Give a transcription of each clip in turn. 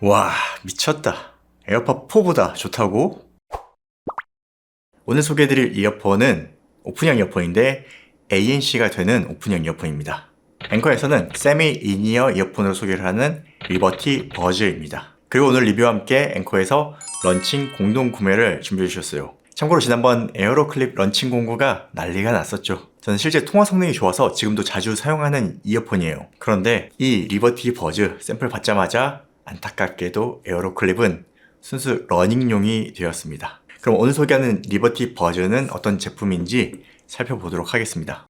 와, 미쳤다. 에어팟 4보다 좋다고? 오늘 소개해드릴 이어폰은 오픈형 이어폰인데 ANC가 되는 오픈형 이어폰입니다. 앵커에서는 세미 이니어 이어폰으로 소개를 하는 리버티 버즈입니다. 그리고 오늘 리뷰와 함께 앵커에서 런칭 공동 구매를 준비해 주셨어요. 참고로 지난번 에어로 클립 런칭 공구가 난리가 났었죠. 저는 실제 통화 성능이 좋아서 지금도 자주 사용하는 이어폰이에요. 그런데 이 리버티 버즈 샘플 받자마자 안타깝게도 에어로 클립은 순수 러닝용이 되었습니다. 그럼 오늘 소개하는 리버티 버즈는 어떤 제품인지 살펴보도록 하겠습니다.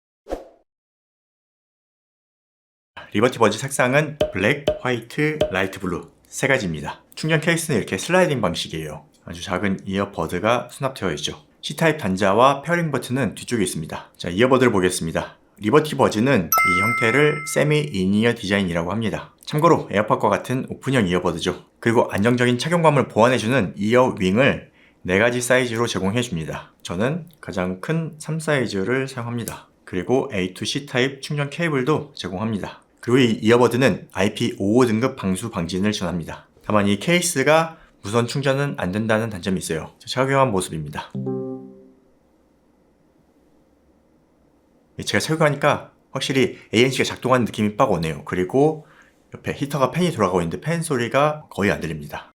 리버티 버즈 색상은 블랙, 화이트, 라이트 블루 세 가지입니다. 충전 케이스는 이렇게 슬라이딩 방식이에요. 아주 작은 이어버드가 수납되어 있죠. C타입 단자와 페어링 버튼은 뒤쪽에 있습니다. 자, 이어버드를 보겠습니다. 리버티 버즈는 이 형태를 세미 이니어 디자인이라고 합니다. 참고로 에어팟과 같은 오픈형 이어버드죠. 그리고 안정적인 착용감을 보완해주는 이어 윙을 4가지 사이즈로 제공해줍니다. 저는 가장 큰 3 사이즈를 사용합니다. 그리고 A to C 타입 충전 케이블도 제공합니다. 그리고 이 이어버드는 IP55 등급 방수 방진을 지원합니다. 다만 이 케이스가 무선 충전은 안 된다는 단점이 있어요. 착용한 모습입니다. 제가 착용하니까 확실히 ANC가 작동하는 느낌이 빡 오네요. 그리고 옆에 히터가 팬이 돌아가고 있는데 팬 소리가 거의 안 들립니다.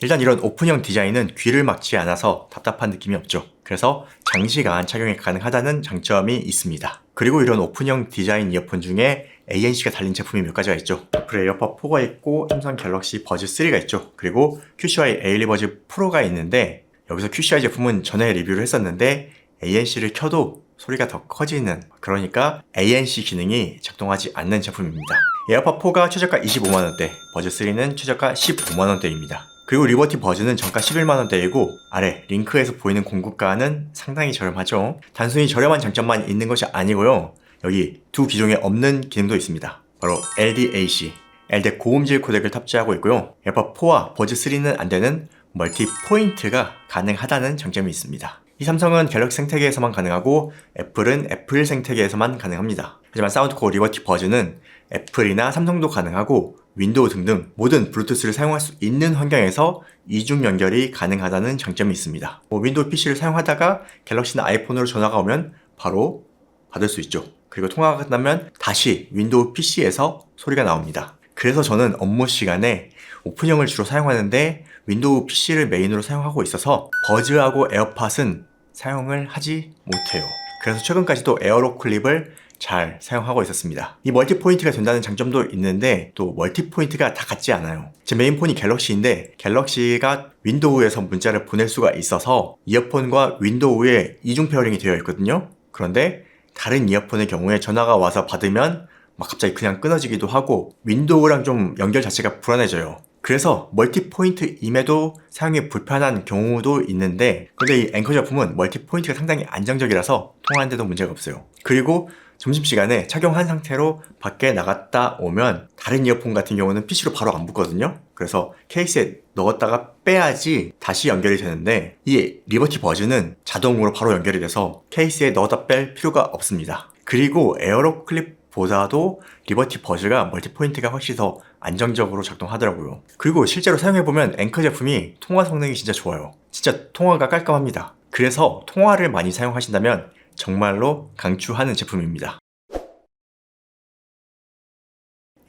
일단 이런 오픈형 디자인은 귀를 막지 않아서 답답한 느낌이 없죠. 그래서 장시간 착용이 가능하다는 장점이 있습니다. 그리고 이런 오픈형 디자인 이어폰 중에 ANC가 달린 제품이 몇 가지가 있죠. 애플 에어팟 4가 있고 삼성 갤럭시 버즈 3가 있죠. 그리고 QCI 에일리버즈 프로가 있는데 여기서 QCI 제품은 전에 리뷰를 했었는데 ANC를 켜도 소리가 더 커지는 그러니까 ANC 기능이 작동하지 않는 제품입니다. 에어팟 4가 최저가 25만원대, 버즈 3는 최저가 15만원대입니다. 그리고 리버티 버즈는 정가 11만원대이고 아래 링크에서 보이는 공구가는 상당히 저렴하죠. 단순히 저렴한 장점만 있는 것이 아니고요. 여기 두 기종에 없는 기능도 있습니다. 바로 LDAC, LDAC 고음질 코덱을 탑재하고 있고요. 에어팟 4와 버즈 3는 안 되는 멀티 포인트가 가능하다는 장점이 있습니다. 이 삼성은 갤럭시 생태계에서만 가능하고 애플은 애플 생태계에서만 가능합니다. 하지만 사운드코어 리버티 버즈는 애플이나 삼성도 가능하고 윈도우 등등 모든 블루투스를 사용할 수 있는 환경에서 이중 연결이 가능하다는 장점이 있습니다. 뭐 윈도우 PC를 사용하다가 갤럭시나 아이폰으로 전화가 오면 바로 받을 수 있죠. 그리고 통화가 끝나면 다시 윈도우 PC에서 소리가 나옵니다. 그래서 저는 업무 시간에 오픈형을 주로 사용하는데 윈도우 PC를 메인으로 사용하고 있어서 버즈하고 에어팟은 사용을 하지 못해요. 그래서 최근까지도 에어로 클립을 잘 사용하고 있었습니다. 이 멀티 포인트가 된다는 장점도 있는데 또 멀티 포인트가 다 같지 않아요. 제 메인 폰이 갤럭시인데 갤럭시가 윈도우에서 문자를 보낼 수가 있어서 이어폰과 윈도우에 이중 페어링이 되어 있거든요. 그런데 다른 이어폰의 경우에 전화가 와서 받으면 막 갑자기 그냥 끊어지기도 하고 윈도우랑 좀 연결 자체가 불안해져요. 그래서 멀티 포인트임에도 사용이 불편한 경우도 있는데 근데 이 앵커 제품은 멀티 포인트가 상당히 안정적이라서 통화하는데도 문제가 없어요. 그리고 점심시간에 착용한 상태로 밖에 나갔다 오면 다른 이어폰 같은 경우는 PC로 바로 안 붙거든요. 그래서 케이스에 넣었다가 빼야지 다시 연결이 되는데 이 리버티 버즈는 자동으로 바로 연결이 돼서 케이스에 넣었다 뺄 필요가 없습니다. 그리고 에어로 클립 보다도 리버티 버즈가 멀티 포인트가 훨씬 더 안정적으로 작동하더라고요. 그리고 실제로 사용해보면 앵커 제품이 통화 성능이 진짜 좋아요. 진짜 통화가 깔끔합니다. 그래서 통화를 많이 사용하신다면 정말로 강추하는 제품입니다.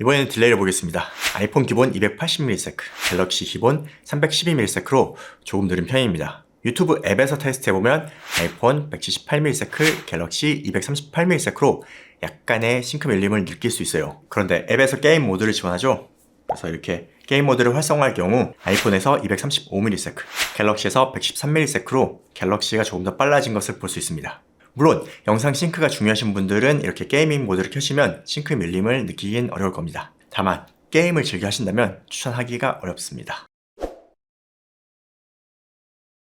이번에는 딜레이를 보겠습니다. 아이폰 기본 280ms, 갤럭시 기본 312ms로 조금 느린 편입니다. 유튜브 앱에서 테스트해보면 아이폰 178ms, 갤럭시 238ms로 약간의 싱크 밀림을 느낄 수 있어요. 그런데 앱에서 게임 모드를 지원하죠. 그래서 이렇게 게임 모드를 활성화할 경우 아이폰에서 235ms, 갤럭시에서 113ms로 갤럭시가 조금 더 빨라진 것을 볼 수 있습니다. 물론 영상 싱크가 중요하신 분들은 이렇게 게이밍 모드를 켜시면 싱크 밀림을 느끼긴 어려울 겁니다. 다만 게임을 즐겨 하신다면 추천하기가 어렵습니다.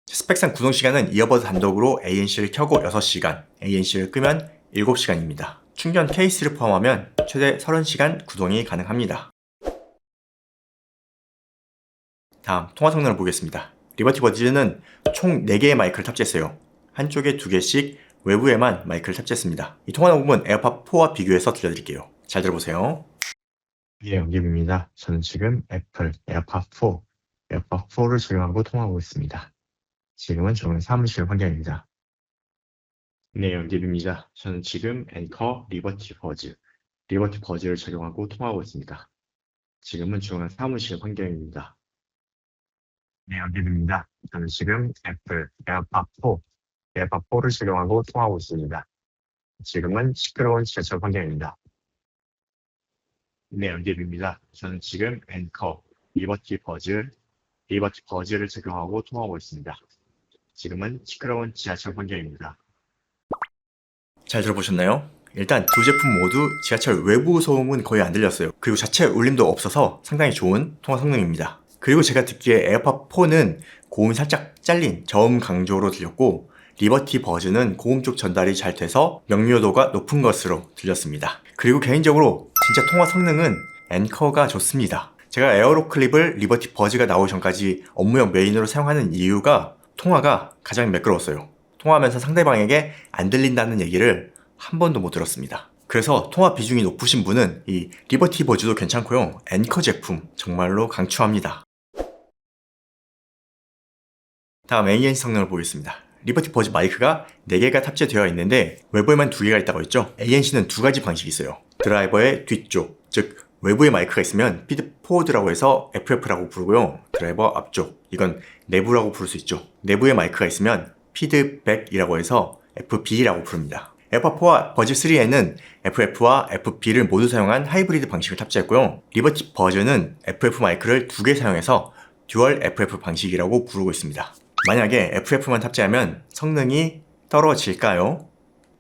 스펙상 구동 시간은 이어버드 단독으로 ANC를 켜고 6시간, ANC를 끄면 7시간입니다. 충전 케이스를 포함하면 최대 30시간 구동이 가능합니다. 다음 통화 성능을 보겠습니다. 리버티 버즈는 총 4개의 마이크를 탑재했어요. 한쪽에 2개씩 외부에만 마이크를 탑재했습니다. 이 통화 녹음은 에어팟 4와 비교해서 들려드릴게요. 잘 들어보세요. 예, 영김입니다. 저는 지금 애플 에어팟 4, 에어팟 4를 적용하고 통화하고 있습니다. 지금은 저는 사무실 환경입니다. 네, 영김입니다. 저는 지금 앵커 리버티 버즈, 리버티 버즈를 적용하고 통화하고 있습니다. 지금은 중앙 사무실 환경입니다. 네, 영김입니다. 저는 지금 애플 에어팟 4, 에어팟 4를 적용하고 통화하고 있습니다. 지금은 시끄러운 지하철 환경입니다. 네, 연재입니다. 저는 지금 앵커 리버티 버즈, 리버티 버즈를 적용하고 통화하고 있습니다. 지금은 시끄러운 지하철 환경입니다. 잘 들어보셨나요? 일단 두 제품 모두 지하철 외부 소음은 거의 안 들렸어요. 그리고 자체 울림도 없어서 상당히 좋은 통화 성능입니다. 그리고 제가 듣기에 에어팟 4는 고음이 살짝 잘린 저음 강조로 들렸고 리버티 버즈는 고음 쪽 전달이 잘 돼서 명료도가 높은 것으로 들렸습니다. 그리고 개인적으로 진짜 통화 성능은 앵커가 좋습니다. 제가 에어로 클립을 리버티 버즈가 나오기 전까지 업무용 메인으로 사용하는 이유가 통화가 가장 매끄러웠어요. 통화하면서 상대방에게 안 들린다는 얘기를 한 번도 못 들었습니다. 그래서 통화 비중이 높으신 분은 이 리버티 버즈도 괜찮고요. 앵커 제품 정말로 강추합니다. 다음 ANC 성능을 보겠습니다. 리버티 버즈 마이크가 4개가 탑재되어 있는데 외부에만 2개가 있다고 했죠. ANC는 두 가지 방식이 있어요. 드라이버의 뒤쪽, 즉 외부에 마이크가 있으면 피드 포워드라고 해서 FF라고 부르고요. 드라이버 앞쪽, 이건 내부라고 부를 수 있죠. 내부에 마이크가 있으면 피드백이라고 해서 FB라고 부릅니다. 에어팟4와 버즈3에는 FF와 FB를 모두 사용한 하이브리드 방식을 탑재했고요. 리버티 버즈는 FF 마이크를 두 개 사용해서 듀얼 FF 방식이라고 부르고 있습니다. 만약에 FF만 탑재하면 성능이 떨어질까요?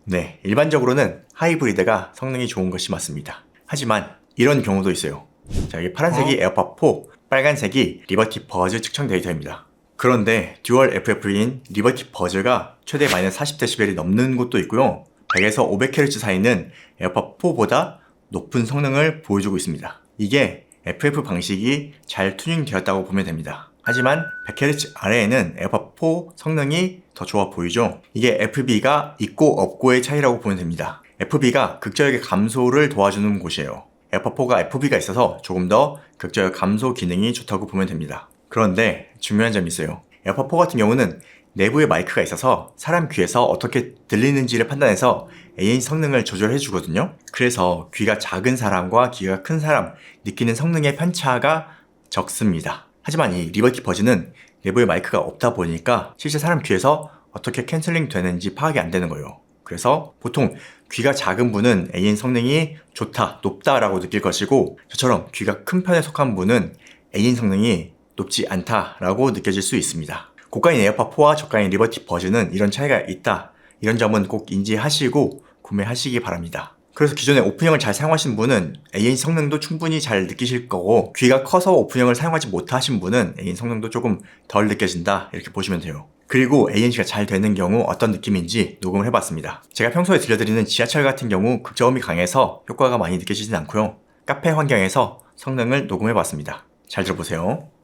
네, 일반적으로는 하이브리드가 성능이 좋은 것이 맞습니다. 하지만 이런 경우도 있어요. 자, 여기 파란색이 에어팟 4, 빨간색이 리버티 버즈 측정 데이터입니다. 그런데 듀얼 FF인 리버티 버즈가 최대 마이너스 40dB이 넘는 곳도 있고요. 100에서 500Hz 사이는 에어팟 4보다 높은 성능을 보여주고 있습니다. 이게 FF 방식이 잘 튜닝되었다고 보면 됩니다. 하지만 100Hz 아래에는 에어팟 4 성능이 더 좋아 보이죠? 이게 FB가 있고 없고의 차이라고 보면 됩니다. FB가 극저역의 감소를 도와주는 곳이에요. 에어팟 4가 FB가 있어서 조금 더 극저역 감소 기능이 좋다고 보면 됩니다. 그런데 중요한 점이 있어요. 에어팟 4 같은 경우는 내부에 마이크가 있어서 사람 귀에서 어떻게 들리는지를 판단해서 ANC 성능을 조절해 주거든요. 그래서 귀가 작은 사람과 귀가 큰 사람 느끼는 성능의 편차가 적습니다. 하지만 이 리버티 버즈는 내부에 마이크가 없다 보니까 실제 사람 귀에서 어떻게 캔슬링 되는지 파악이 안 되는 거예요. 그래서 보통 귀가 작은 분은 AN 성능이 좋다, 높다라고 느낄 것이고 저처럼 귀가 큰 편에 속한 분은 AN 성능이 높지 않다라고 느껴질 수 있습니다. 고가인 에어팟 4와 저가인 리버티 버즈는 이런 차이가 있다. 이런 점은 꼭 인지하시고 구매하시기 바랍니다. 그래서 기존에 오픈형을 잘 사용하신 분은 AN 성능도 충분히 잘 느끼실 거고 귀가 커서 오픈형을 사용하지 못하신 분은 AN 성능도 조금 덜 느껴진다 이렇게 보시면 돼요. 그리고 ANC가 잘 되는 경우 어떤 느낌인지 녹음을 해봤습니다. 제가 평소에 들려드리는 지하철 같은 경우 극저음이 강해서 효과가 많이 느껴지진 않고요. 카페 환경에서 성능을 녹음해봤습니다. 잘 들어보세요.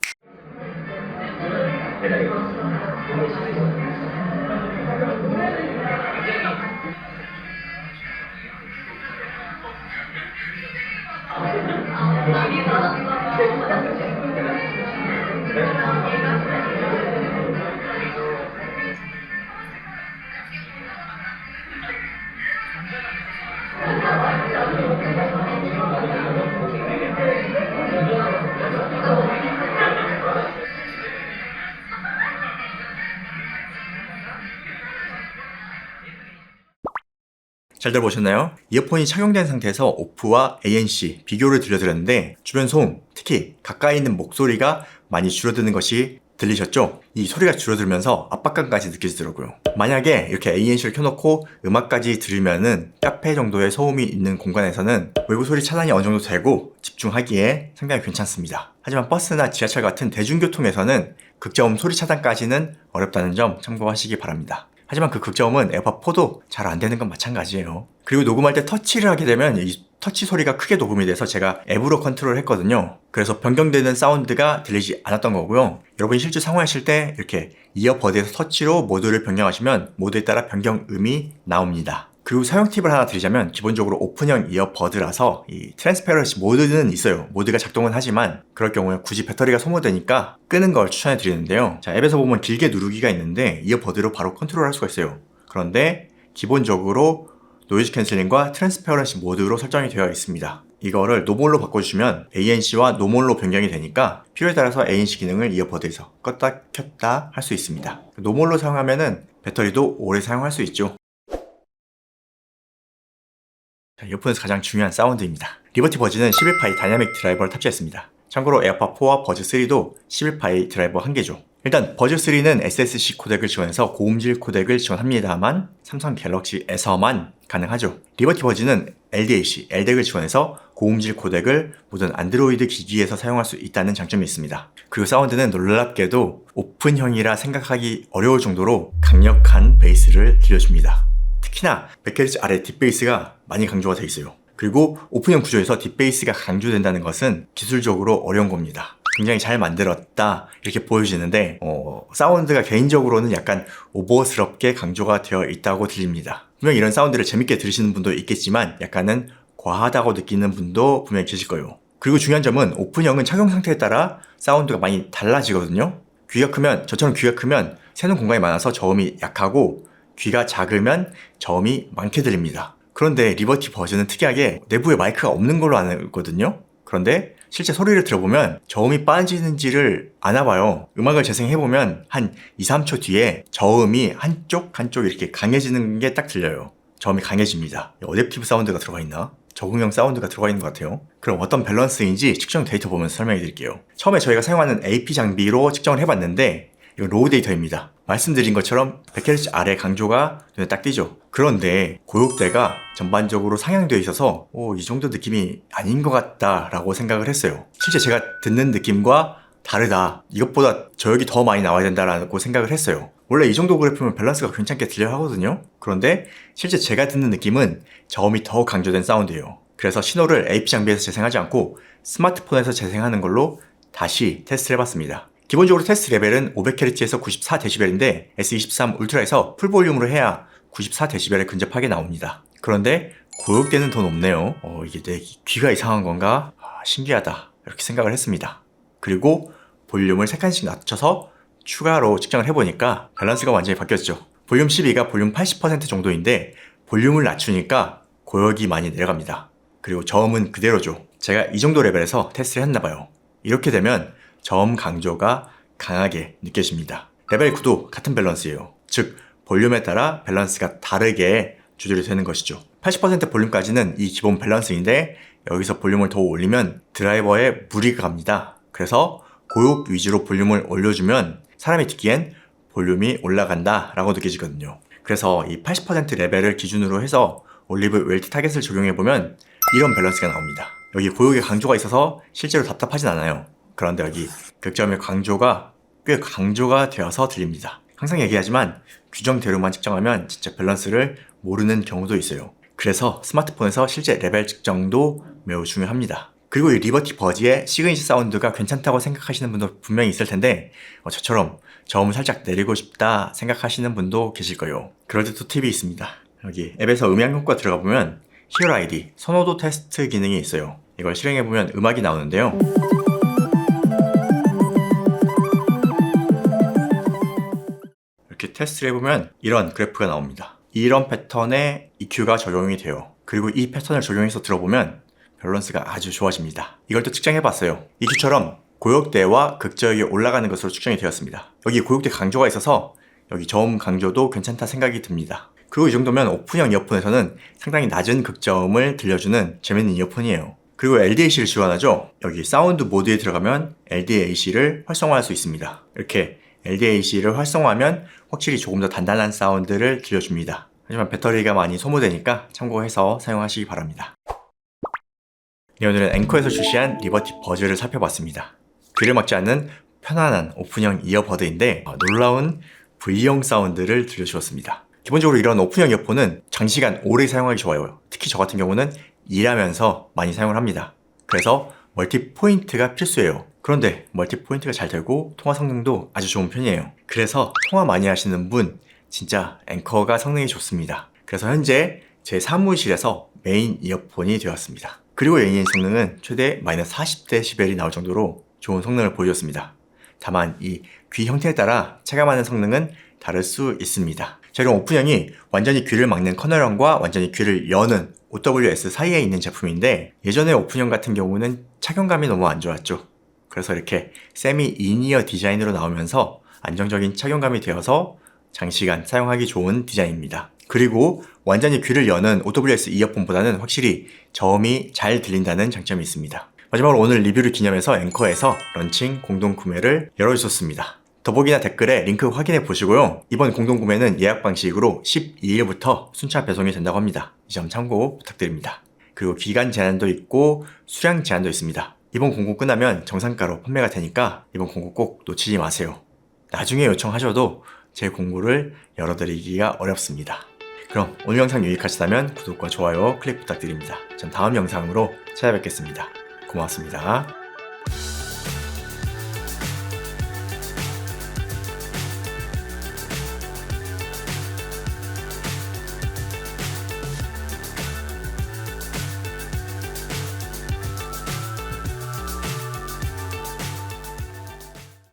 잘 들어보셨나요? 이어폰이 착용된 상태에서 오프와 ANC 비교를 들려드렸는데 주변 소음, 특히 가까이 있는 목소리가 많이 줄어드는 것이 들리셨죠? 이 소리가 줄어들면서 압박감까지 느껴지더라고요. 만약에 이렇게 ANC를 켜놓고 음악까지 들으면은 카페 정도의 소음이 있는 공간에서는 외부 소리 차단이 어느 정도 되고 집중하기에 상당히 괜찮습니다. 하지만 버스나 지하철 같은 대중교통에서는 극저음 소리 차단까지는 어렵다는 점 참고하시기 바랍니다. 하지만 그 극저음은 에어팟 4도 잘 안 되는 건 마찬가지예요. 그리고 녹음할 때 터치를 하게 되면 이 터치 소리가 크게 녹음이 돼서 제가 앱으로 컨트롤 했거든요. 그래서 변경되는 사운드가 들리지 않았던 거고요. 여러분이 실제 사용하실 때 이렇게 이어버드에서 터치로 모드를 변경하시면 모드에 따라 변경음이 나옵니다. 그리고 사용 팁을 하나 드리자면 기본적으로 오픈형 이어버드라서 이 트랜스페런시 모드는 있어요. 모드가 작동은 하지만 그럴 경우에 굳이 배터리가 소모되니까 끄는 걸 추천해 드리는데요. 자, 앱에서 보면 길게 누르기가 있는데 이어버드로 바로 컨트롤 할 수가 있어요. 그런데 기본적으로 노이즈 캔슬링과 트랜스페런시 모드로 설정이 되어 있습니다. 이거를 노몰로 바꿔주시면 ANC와 노몰로 변경이 되니까 필요에 따라서 ANC 기능을 이어버드에서 껐다 켰다 할 수 있습니다. 노몰로 사용하면은 배터리도 오래 사용할 수 있죠. 자, 이어폰에서 가장 중요한 사운드입니다. 리버티 버즈는 11파이 다이나믹 드라이버를 탑재했습니다. 참고로 에어팟 4와 버즈 3도 11파이 드라이버 한 개죠. 일단 버즈 3는 SSC 코덱을 지원해서 고음질 코덱을 지원합니다만 삼성 갤럭시에서만 가능하죠. 리버티 버즈는 LDAC, LDEC을 지원해서 고음질 코덱을 모든 안드로이드 기기에서 사용할 수 있다는 장점이 있습니다. 그리고 사운드는 놀랍게도 오픈형이라 생각하기 어려울 정도로 강력한 베이스를 들려줍니다. 특히나 100Hz 아래 딥베이스가 많이 강조가 되어 있어요. 그리고 오픈형 구조에서 딥베이스가 강조된다는 것은 기술적으로 어려운 겁니다. 굉장히 잘 만들었다 이렇게 보여지는데 어, 사운드가 개인적으로는 약간 오버스럽게 강조가 되어 있다고 들립니다. 분명 이런 사운드를 재밌게 들으시는 분도 있겠지만 약간은 과하다고 느끼는 분도 분명히 계실 거예요. 그리고 중요한 점은 오픈형은 착용 상태에 따라 사운드가 많이 달라지거든요. 귀가 크면 저처럼 귀가 크면 새는 공간이 많아서 저음이 약하고 귀가 작으면 저음이 많게 들립니다. 그런데 리버티 버전은 특이하게 내부에 마이크가 없는 걸로 알거든요. 그런데 실제 소리를 들어보면 저음이 빠지는지를 아나봐요. 음악을 재생해보면 한 2, 3초 뒤에 저음이 한쪽 한쪽 이렇게 강해지는 게 딱 들려요. 저음이 강해집니다. 어댑티브 사운드가 들어가 있나? 적응형 사운드가 들어가 있는 것 같아요. 그럼 어떤 밸런스인지 측정 데이터 보면서 설명해 드릴게요. 처음에 저희가 사용하는 AP 장비로 측정을 해봤는데 이건 로우 데이터입니다. 말씀드린 것처럼 100Hz 아래 강조가 눈에 딱 띄죠. 그런데 고역대가 전반적으로 상향되어 있어서 오, 이 정도 느낌이 아닌 것 같다라고 생각을 했어요. 실제 제가 듣는 느낌과 다르다. 이것보다 저역이 더 많이 나와야 된다라고 생각을 했어요. 원래 이 정도 그래프면 밸런스가 괜찮게 들려 하거든요. 그런데 실제 제가 듣는 느낌은 저음이 더 강조된 사운드예요. 그래서 신호를 AP 장비에서 재생하지 않고 스마트폰에서 재생하는 걸로 다시 테스트를 해봤습니다. 기본적으로 테스트 레벨은 500Hz에서 94dB인데 S23 울트라에서 풀볼륨으로 해야 94dB에 근접하게 나옵니다. 그런데 고역대는 더 높네요. 어, 이게 내 귀가 이상한 건가? 아, 신기하다. 이렇게 생각을 했습니다. 그리고 볼륨을 3칸씩 낮춰서 추가로 측정을 해보니까 밸런스가 완전히 바뀌었죠. 볼륨 12가 볼륨 80% 정도인데 볼륨을 낮추니까 고역이 많이 내려갑니다. 그리고 저음은 그대로죠. 제가 이 정도 레벨에서 테스트를 했나봐요. 이렇게 되면 저음 강조가 강하게 느껴집니다. 레벨 9도 같은 밸런스예요. 즉, 볼륨에 따라 밸런스가 다르게 조절이 되는 것이죠. 80% 볼륨까지는 이 기본 밸런스인데 여기서 볼륨을 더 올리면 드라이버에 무리가 갑니다. 그래서 고역 위주로 볼륨을 올려주면 사람이 듣기엔 볼륨이 올라간다 라고 느껴지거든요. 그래서 이 80% 레벨을 기준으로 해서 올리브 웰트 타겟을 적용해보면 이런 밸런스가 나옵니다. 여기 고역의 강조가 있어서 실제로 답답하진 않아요. 그런데 여기 극점의 강조가 꽤 강조가 되어서 들립니다. 항상 얘기하지만 규정대로만 측정하면 진짜 밸런스를 모르는 경우도 있어요. 그래서 스마트폰에서 실제 레벨 측정도 매우 중요합니다. 그리고 이 리버티 버지의 시그니처 사운드가 괜찮다고 생각하시는 분도 분명히 있을 텐데 어, 저처럼 저음을 살짝 내리고 싶다 생각하시는 분도 계실 거예요. 그럴 때 또 팁이 있습니다. 여기 앱에서 음향 효과 들어가 보면 히어로 아이디 선호도 테스트 기능이 있어요. 이걸 실행해 보면 음악이 나오는데요. 테스트를 해보면 이런 그래프가 나옵니다. 이런 패턴에 EQ가 적용이 돼요. 그리고 이 패턴을 적용해서 들어보면 밸런스가 아주 좋아집니다. 이걸 또 측정해봤어요. EQ처럼 고역대와 극저역이 올라가는 것으로 측정이 되었습니다. 여기 고역대 강조가 있어서 여기 저음 강조도 괜찮다 생각이 듭니다. 그리고 이 정도면 오픈형 이어폰에서는 상당히 낮은 극저음을 들려주는 재밌는 이어폰이에요. 그리고 LDAC를 지원하죠. 여기 사운드 모드에 들어가면 LDAC를 활성화할 수 있습니다. 이렇게 LDAC를 활성화하면 확실히 조금 더 단단한 사운드를 들려줍니다. 하지만 배터리가 많이 소모되니까 참고해서 사용하시기 바랍니다. 네, 오늘은 앵커에서 출시한 리버티 버즈를 살펴봤습니다. 귀를 막지 않는 편안한 오픈형 이어버드인데 어, 놀라운 V형 사운드를 들려주었습니다. 기본적으로 이런 오픈형 이어폰은 장시간 오래 사용하기 좋아요. 특히 저 같은 경우는 일하면서 많이 사용을 합니다. 그래서 멀티 포인트가 필수예요. 그런데 멀티 포인트가 잘 되고 통화 성능도 아주 좋은 편이에요. 그래서 통화 많이 하시는 분 진짜 앵커가 성능이 좋습니다. 그래서 현재 제 사무실에서 메인 이어폰이 되었습니다. 그리고 AN 성능은 최대 마이너스 40데시벨이 나올 정도로 좋은 성능을 보여줬습니다. 다만 이 귀 형태에 따라 체감하는 성능은 다를 수 있습니다. 자, 이런 오픈형이 완전히 귀를 막는 커널형과 완전히 귀를 여는 OWS 사이에 있는 제품인데 예전에 오픈형 같은 경우는 착용감이 너무 안 좋았죠. 그래서 이렇게 세미 이니어 디자인으로 나오면서 안정적인 착용감이 되어서 장시간 사용하기 좋은 디자인입니다. 그리고 완전히 귀를 여는 OWS 이어폰보다는 확실히 저음이 잘 들린다는 장점이 있습니다. 마지막으로 오늘 리뷰를 기념해서 앵커에서 런칭 공동 구매를 열어주셨습니다. 더보기나 댓글에 링크 확인해 보시고요. 이번 공동 구매는 예약 방식으로 12일부터 순차 배송이 된다고 합니다. 이 점 참고 부탁드립니다. 그리고 기간 제한도 있고 수량 제한도 있습니다. 이번 공고 끝나면 정상가로 판매가 되니까 이번 공고 꼭 놓치지 마세요. 나중에 요청하셔도 제 공고를 열어드리기가 어렵습니다. 그럼 오늘 영상 유익하시다면 구독과 좋아요 클릭 부탁드립니다. 전 다음 영상으로 찾아뵙겠습니다. 고맙습니다.